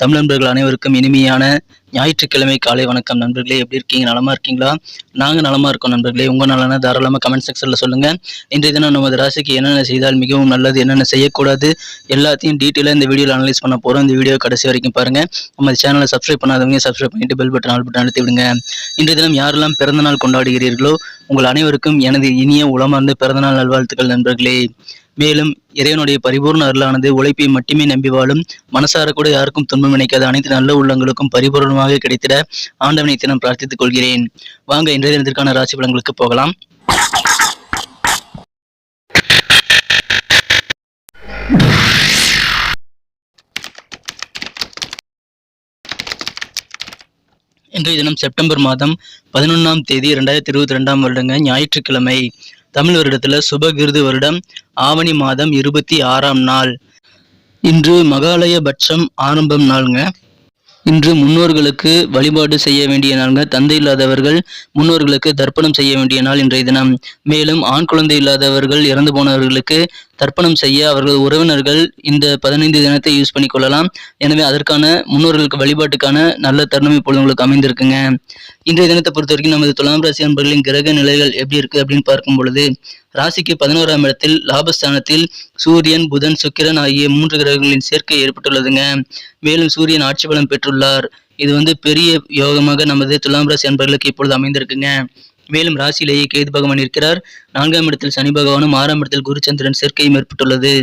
தமிழ் நண்பர்கள் அனைவருக்கும் இனிமையான ஞாயிற்றுக்கிழமை காலை வணக்கம். நண்பர்களே எப்படி இருக்கீங்க? நலமா இருக்கீங்களா? நாங்கள் நலமா இருக்கோம் நண்பர்களே. உங்க நலன தாராளமாக கமெண்ட் செக்ஷன்ல சொல்லுங்க. இன்றைய தினம் நமது ராசிக்கு என்னென்ன செய்தால் மிகவும் நல்லது என்னென்ன செய்யக்கூடாது எல்லாத்தையும் டீட்டெயிலாக இந்த வீடியோவில் அனலைஸ் பண்ண போகிறோம் இந்த வீடியோ கடைசி வரைக்கும் பாருங்க. நம்ம சேனலை சப்ஸ்கிரைப் பண்ணாதவங்க சப்ஸ்கிரைப் பண்ணிட்டு பெல் பட்டன் ஆல் பட்டன் அழுத்தி விடுங்க. இன்றைய தினம் யாரெல்லாம் பிறந்த நாள் கொண்டாடுகிறீர்களோ உங்கள் அனைவருக்கும் எனது இனிய உளமார்ந்த பிறந்தநாள் நல்வாழ்த்துக்கள் நண்பர்களே. மேலும் இறைவனுடைய பரிபூர்ண அருளானது உழைப்பை மட்டுமே நம்பி வாழும் மனசார கூட யாருக்கும் துன்பம் நினைக்காத அனைத்து நல்ல உள்ளங்களுக்கும் பரிபூர்ணமாக கிடைத்திட ஆண்டவனை தினம் பிரார்த்தித்துக் கொள்கிறேன். வாங்க இன்றைய தினத்திற்கான ராசி பலன்களுக்கு போகலாம். இன்றைய தினம் செப்டம்பர் மாதம் பதினொன்றாம் தேதி ரெண்டாயிரத்தி இருபத்தி ரெண்டாம் வருடங்க ஞாயிற்றுக்கிழமை. தமிழ் வருடத்துல சுபகிருது வருடம் ஆவணி மாதம் இருபத்தி ஆறாம் நாள். இன்று மகாலய பட்சம் ஆரம்பம் நாளுங்க. இன்று முன்னோர்களுக்கு வழிபாடு செய்ய வேண்டிய நாள்ங்க. தந்தை இல்லாதவர்கள் முன்னோர்களுக்கு தர்ப்பணம் செய்ய வேண்டிய நாள் இன்றைய தினம். மேலும் ஆண் குழந்தை இல்லாதவர்கள் இறந்து போனவர்களுக்கு தர்ப்பணம் செய்ய அவர்கள் உறவினர்கள் இந்த பதினைந்து தினத்தை யூஸ் பண்ணி கொள்ளலாம். எனவே அதற்கான முன்னோர்களுக்கு வழிபாட்டுக்கான நல்ல தருணம் இப்பொழுது உங்களுக்கு அமைந்திருக்குங்க. இன்றைய தினத்தை பொறுத்த வரைக்கும் நமது துலாம் ராசி அன்பர்களின் கிரக நிலைகள் எப்படி இருக்கு அப்படின்னு பார்க்கும் பொழுது ராசிக்கு பதினோராம் இடத்தில் லாபஸ்தானத்தில் சூரியன் புதன் சுக்கிரன் ஆகிய மூன்று கிரகங்களின் சேர்க்கை ஏற்பட்டுள்ளதுங்க. மேலும் சூரியன் ஆட்சி பலம் பெற்றுள்ளார். இது வந்து பெரிய யோகமாக நமது துலாம் ராசி அன்பர்களுக்கு இப்பொழுது அமைந்திருக்குங்க. மேலும் ராசியிலேயே கேது பகவான் இருக்கிறார். நான்காம் இடத்தில் சனி பகவானும் ஆறாம் இடத்தில் குருச்சந்திரன் சேர்க்கையும் ஏற்பட்டுள்ளது.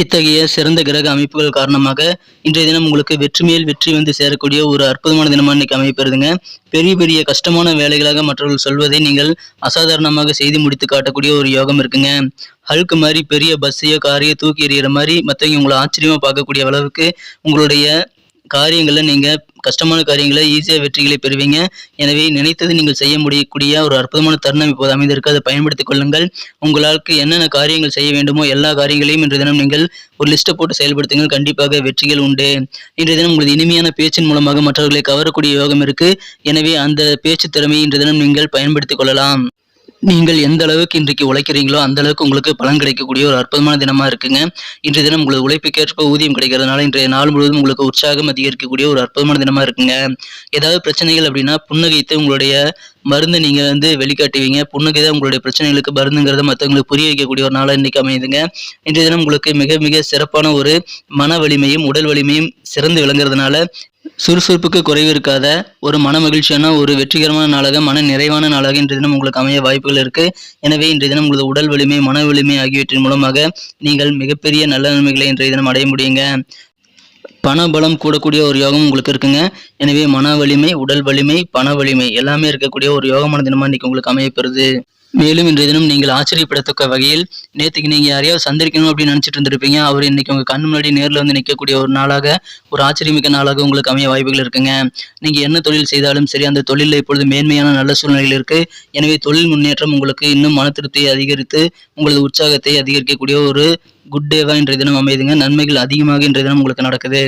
இத்தகைய சிறந்த கிரக அமைப்புகள் காரணமாக இன்றைய தினம் உங்களுக்கு வெற்றி மேல் வெற்றி வந்து சேரக்கூடிய ஒரு அற்புதமான தினமாக இன்னைக்கு அமைப்பெறுதுங்க பெரிய பெரிய கஷ்டமான வேலைகளாக மற்றவர்கள் சொல்வதை நீங்கள் அசாதாரணமாக செய்து முடித்து காட்டக்கூடிய ஒரு யோகம் இருக்குங்க. ஹல்க் மாதிரி பெரிய பஸ்ஸையோ காரையோ தூக்கி எறிகிற மாதிரி மற்றவங்க உங்களை ஆச்சரியமாக பார்க்கக்கூடிய அளவுக்கு உங்களுடைய காரியங்களை நீங்கள் கஷ்டமான காரியங்களை ஈஸியாக வெற்றிகளை பெறுவீங்க. எனவே நினைத்தது நீங்கள் செய்ய முடியக்கூடிய ஒரு அற்புதமான தருணம் இப்போது அமைந்திருக்கு. அதை பயன்படுத்திக் கொள்ளுங்கள். உங்களுக்கு என்னென்ன காரியங்கள் செய்ய வேண்டுமோ எல்லா காரியங்களையும் இன்றைய தினம் நீங்கள் ஒரு லிஸ்ட்டை போட்டு செயல்படுத்துங்கள். கண்டிப்பாக வெற்றிகள் உண்டு. இன்றைய தினம் உங்களது இனிமையான பேச்சின் மூலமாக மற்றவர்களை கவரக்கூடிய யோகம் இருக்கு. எனவே அந்த பேச்சு திறமையை இன்றைய தினம் நீங்கள் பயன்படுத்திக் கொள்ளலாம். நீங்கள் எந்த அளவுக்கு இன்றைக்கு உழைக்கிறீங்களோ அந்த அளவுக்கு உங்களுக்கு பலன் கிடைக்கக்கூடிய ஒரு அற்புதமான தினமா இருக்குங்க. இன்றைய தினம் உங்களுக்கு உழைப்புக்கேற்ப ஊதியம் கிடைக்கிறதுனால இன்றைய நாள் முழுவதும் உங்களுக்கு உற்சாகம் அதிகரிக்கக்கூடிய ஒரு அற்புதமான தினமா இருக்குங்க. ஏதாவது பிரச்சனைகள் அப்படின்னா புன்னகைத்து உங்களுடைய மருந்து நீங்க வந்து வெளிக்காட்டுவீங்க. புன்னகை தான் உங்களுடைய பிரச்சனைகளுக்கு மருந்துங்கிறத மற்றவங்களுக்கு புரிய வைக்கக்கூடிய ஒரு நாளாக இன்னைக்கு அமையுதுங்க. இன்றைய தினம் உங்களுக்கு மிக மிக சிறப்பான ஒரு மன வலிமையும் உடல் வலிமையும் சிறந்து விளங்குறதுனால சுறுசுறுப்புக்கு குறைவு இருக்காத ஒரு மன மகிழ்ச்சியான ஒரு வெற்றிகரமான நாளாக மன நிறைவான நாளாக இன்றைய தினம் உங்களுக்கு அமைய வாய்ப்புகள் இருக்கு. எனவே இன்றைய தினம் உங்களது உடல் வலிமை மன வலிமை ஆகியவற்றின் மூலமாக நீங்கள் மிகப்பெரிய நல்ல நன்மைகளை இன்றைய தினம் அடைய முடியுங்க. பண பலம் கூடக்கூடிய ஒரு யோகம் உங்களுக்கு இருக்குங்க. எனவே மன வலிமை உடல் வலிமை பண வலிமை எல்லாமே இருக்கக்கூடிய ஒரு யோகமான தினமா இன்னைக்கு உங்களுக்கு அமையப்பெறுது. மேலும் இன்றைய தினம் நீங்கள் ஆச்சரியப்படத்தக்க வகையில் நேற்றுக்கு நீங்கள் யாரையாவது சந்திரிக்கணும் அப்படின்னு நினச்சிட்டு இருந்திருப்பீங்க. அவர் இன்னைக்கு உங்கள் கண் முன்னாடி நேரில் வந்து நிற்கக்கூடிய ஒரு நாளாக ஒரு ஆச்சரியமிக்க நாளாக உங்களுக்கு அமைய வாய்ப்புகள் இருக்குங்க. நீங்கள் என்ன தொழில் செய்தாலும் சரி அந்த தொழிலில் இப்பொழுது மேன்மையான நல்ல சூழ்நிலைகள் இருக்குது எனவே தொழில் முன்னேற்றம் உங்களுக்கு இன்னும் மன திருப்தியை அதிகரித்து உங்களது உற்சாகத்தை அதிகரிக்கக்கூடிய ஒரு குட் டேவாக இன்றைய தினம் அமையுதுங்க. நன்மைகள் அதிகமாக இன்றைய தினம் உங்களுக்கு நடக்குது.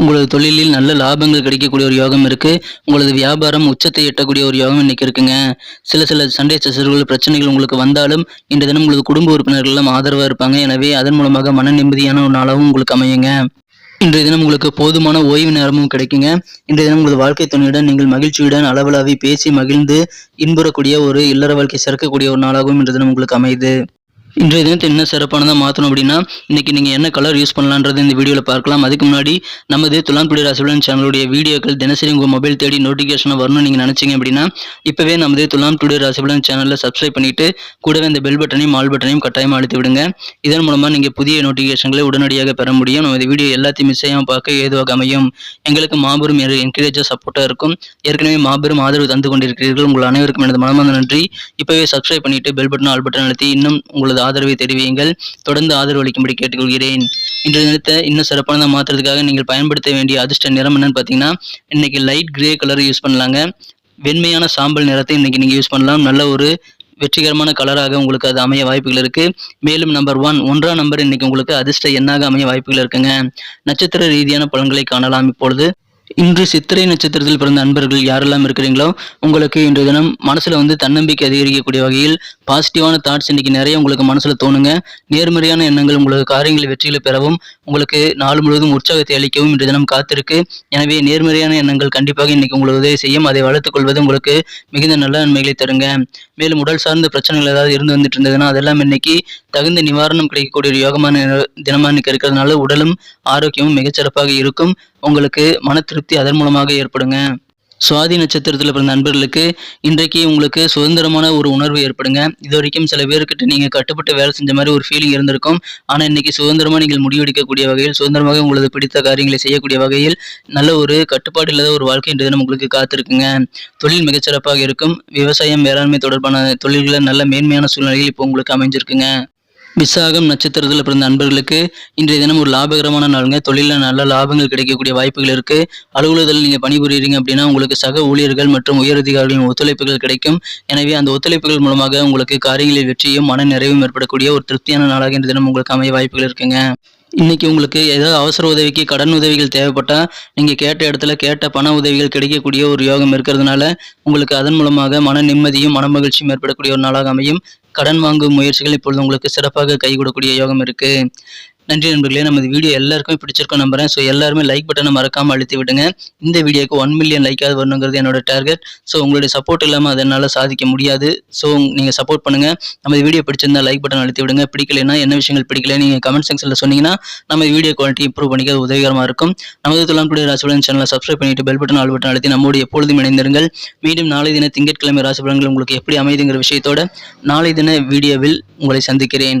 உங்களது தொழிலில் நல்ல லாபங்கள் கிடைக்கக்கூடிய ஒரு யோகம் இருக்குது உங்களது வியாபாரம் உச்சத்தை எட்டக்கூடிய ஒரு யோகம் இன்னைக்கு இருக்குங்க. சில சில சண்டை சசர்கள் பிரச்சனைகள் உங்களுக்கு வந்தாலும் இன்றைய தினம் உங்களது குடும்ப உறுப்பினர்கள் எல்லாம் இருப்பாங்க. எனவே அதன் மூலமாக மன நிம்மதியான ஒரு நாளாகவும் உங்களுக்கு அமையுங்க. இன்றைய தினம் உங்களுக்கு போதுமான ஓய்வு நேரமும் கிடைக்குங்க. இன்றைய தினம் உங்களது வாழ்க்கை துணையுடன் நீங்கள் மகிழ்ச்சியுடன் அளவலாவி பேசி மகிழ்ந்து இன்புறக்கூடிய ஒரு இல்லற வாழ்க்கை சிறக்கக்கூடிய ஒரு நாளாகவும் இன்றைய தினம் உங்களுக்கு அமையுது. இன்றைய தினத்தை என்ன சிறப்பானதாக மாற்றணும் அப்படின்னா இன்னைக்கு நீங்கள் என்ன கலர் யூஸ் பண்ணலான்றது இந்த வீடியோவில் பார்க்கலாம். அதுக்கு முன்னாடி நமது துலான்புடி ராசிபலன் சேனலுடைய வீடியோக்கள் தினசரி உங்கள் மொபைல் தேடி நோட்டிஃபிகேஷன் வரணும்னு நீங்கள் நினச்சிங்க அப்படின்னா இப்போவே நமது துலாம் டுடே ராசிபலன் சேனலில் சப்ஸ்கிரைப் பண்ணிட்டு கூடவே இந்த பெல் பட்டனையும் ஆல் பட்டனையும் கட்டாயமாக அழுத்தி விடுங்க. இதன் மூலமாக நீங்கள் புதிய நோட்டிஃபிகேஷன்களை உடனடியாக பெற முடியும். நமது வீடியோ எல்லாத்தையும் மிஸ் செய்யாமல் பார்க்க ஏதுவாக அமையும். எங்களுக்கு மாபெரும் என்கரேஜாக சப்போர்ட்டாக இருக்கும். ஏற்கனவே மாபெரும் ஆதரவு தந்து கொண்டிருக்கிறீர்கள். உங்கள் அனைவருக்கும் எனது மனமார்ந்த நன்றி. இப்போவே சப்ஸ்கிரைப் பண்ணிட்டு பெல் பட்டன் ஆல் பட்டன் அழுத்தி இன்னும் உங்களது ஆதரவை தெரிவியுங்கள். தொடர்ந்து ஆதரவு அளிக்கும்படி கேட்டுக்கொள்கிறேன். இன்று நிறுத்த இன்னும் சிறப்பானதாக மாற்றுறதுக்காக நீங்கள் பயன்படுத்த வேண்டிய அதிர்ஷ்ட நிறம் என்னன்னு பார்த்தீங்கன்னா இன்னைக்கு லைட் கிரே கலர் யூஸ் பண்ணலாங்க. வெண்மையான சாம்பல் நிறத்தை இன்னைக்கு நீங்கள் யூஸ் பண்ணலாம். நல்ல ஒரு வெற்றிகரமான கலராக உங்களுக்கு அது அமைய வாய்ப்புகள் இருக்கு. மேலும் நம்பர் ஒன் ஒன்றாம் நம்பர் இன்னைக்கு உங்களுக்கு அதிர்ஷ்ட எண்ணாக அமைய வாய்ப்புகள் இருக்குங்க. நட்சத்திர ரீதியான பலன்களை காணலாம் இப்பொழுது. இன்று சித்திரை நட்சத்திரத்தில் பிறந்த அன்பர்கள் யாரெல்லாம் இருக்கிறீங்களோ உங்களுக்கு இன்றைய தினம் மனசுல வந்து தன்னம்பிக்கை அதிகரிக்கக்கூடிய வகையில் பாசிட்டிவான தாட்ஸ் இன்னைக்கு நிறைய உங்களுக்கு மனசுல தோணுங்க. நேர்மறையான எண்ணங்கள் உங்களுக்கு காரியங்களை வெற்றிகளை பெறவும் உங்களுக்கு நாள் முழுவதும் உற்சாகத்தை அளிக்கவும் இன்று தினம் காத்திருக்கு. எனவே நேர்மறையான எண்ணங்கள் கண்டிப்பாக இன்னைக்கு உங்களுக்கு உதவி செய்யும். அதை வளர்த்துக் கொள்வது உங்களுக்கு மிகுந்த நல்ல நன்மைகளை தருங்க. மேலும் உடல் சார்ந்த பிரச்சனைகள் ஏதாவது இருந்து வந்துட்டு இருந்ததுன்னா அதெல்லாம் இன்னைக்கு தகுந்த நிவாரணம் கிடைக்கக்கூடிய ஒரு யோகமான தினமாக இன்னைக்கு இருக்கிறதுனால உடலும் ஆரோக்கியமும் மிகச்சிறப்பாக இருக்கும். உங்களுக்கு மன திருப்தி அதன் மூலமாக ஏற்படுங்க. சுவாதி நட்சத்திரத்தில் பிறந்த நண்பர்களுக்கு இன்றைக்கு உங்களுக்கு சுதந்திரமான ஒரு உணர்வு ஏற்படுங்க. இது வரைக்கும் சில பேர்கிட்ட நீங்கள் கட்டுப்பட்டு வேலை செஞ்ச மாதிரி ஒரு ஃபீலிங் இருந்திருக்கும். ஆனால் இன்னைக்கு சுதந்திரமாக நீங்கள் முடிவெடுக்கக்கூடிய வகையில் சுதந்திரமாக உங்களது பிடித்த காரியங்களை செய்யக்கூடிய வகையில் நல்ல ஒரு கட்டுப்பாடு இல்லாத ஒரு வாழ்க்கை இன்றைய தினம் உங்களுக்கு காத்திருக்குங்க. தொழில் மிகச்சிறப்பாக இருக்கும். விவசாயம் வேளாண்மை தொடர்பான தொழில்களை நல்ல மேன்மையான சூழ்நிலையில் இப்போ உங்களுக்கு அமைஞ்சிருக்குங்க. விசாகம் நட்சத்திரத்தில் பிறந்த நண்பர்களுக்கு இன்றைய தினம் ஒரு லாபகரமான நாளுங்க. தொழிலில் நல்ல லாபங்கள் கிடைக்கக்கூடிய வாய்ப்புகள் இருக்கு. அலுவலகத்தில் நீங்கள் பணிபுரியுறீங்க அப்படின்னா உங்களுக்கு சக ஊழியர்கள் மற்றும் உயரதிகாரிகளின் ஒத்துழைப்புகள் கிடைக்கும். எனவே அந்த ஒத்துழைப்புகள் மூலமாக உங்களுக்கு காரியங்களில் வெற்றியும் மன நிறைவும் ஏற்படக்கூடிய ஒரு திருப்தியான நாளாக இன்றைய தினம் உங்களுக்கு அமைய வாய்ப்புகள் இருக்குங்க. இன்னைக்கு உங்களுக்கு ஏதாவது அவசர உதவிக்கு கடன் உதவிகள் தேவைப்பட்டால் நீங்கள் கேட்ட இடத்துல கேட்ட பண உதவிகள் கிடைக்கக்கூடிய ஒரு யோகம் இருக்கிறதுனால உங்களுக்கு அதன் மூலமாக மன நிம்மதியும் மன மகிழ்ச்சியும் ஏற்படக்கூடிய ஒரு நாளாக அமையும். கடன் வாங்கும் முயற்சிகள் இப்பொழுது உங்களுக்கு சிறப்பாக கைகூடக்கூடிய யோகம் இருக்கு. நன்றி நண்பர்களே நமது வீடியோ எல்லாருக்குமே பிடிச்சிருக்கோம் நம்புறேன். ஸோ எல்லாருமே லைக் பட்டனை மறக்காமல் அழுத்தி விடுங்க. இந்த வீடியோக்கு ஒன் மில்லியன் லைக்காவது வரணுங்கிறது என்னோட டார்கெட் ஸோ உங்களுடைய சப்போர்ட் இல்லாமல் அதனால் சாதிக்க முடியாது. ஸோ நீங்கள் சப்போர்ட் பண்ணுங்க. நமது வீடியோ பிடிச்சிருந்தா லைக் பட்டன் அழுத்தி விடுங்க. பிடிக்கலைன்னா என்ன விஷயங்கள் பிடிக்கல நீங்கள் கமெண்ட் செக்ஷனில் சொன்னீங்கன்னா நம்ம வீடியோ குவாலிட்டி இம்ப்ரூவ் பண்ணிக்க உதவிகரமாக இருக்கும். நமது துலாம்புடைய ராசிபலன் சேனலை சப்ஸ்கிரைப் பண்ணிட்டு பெல் பட்டன் ஆல் பட்டன் அழுத்தி நம்மோடு எப்பொழுதும் இணைந்திருங்கள். மீண்டும் நாளை தின திங்கட்கிழமை ராசிபலன்கள் உங்களுக்கு எப்படி அமைதுங்கிற விஷயத்தோட நாளை தின வீடியோவில் உங்களை சந்திக்கிறேன்.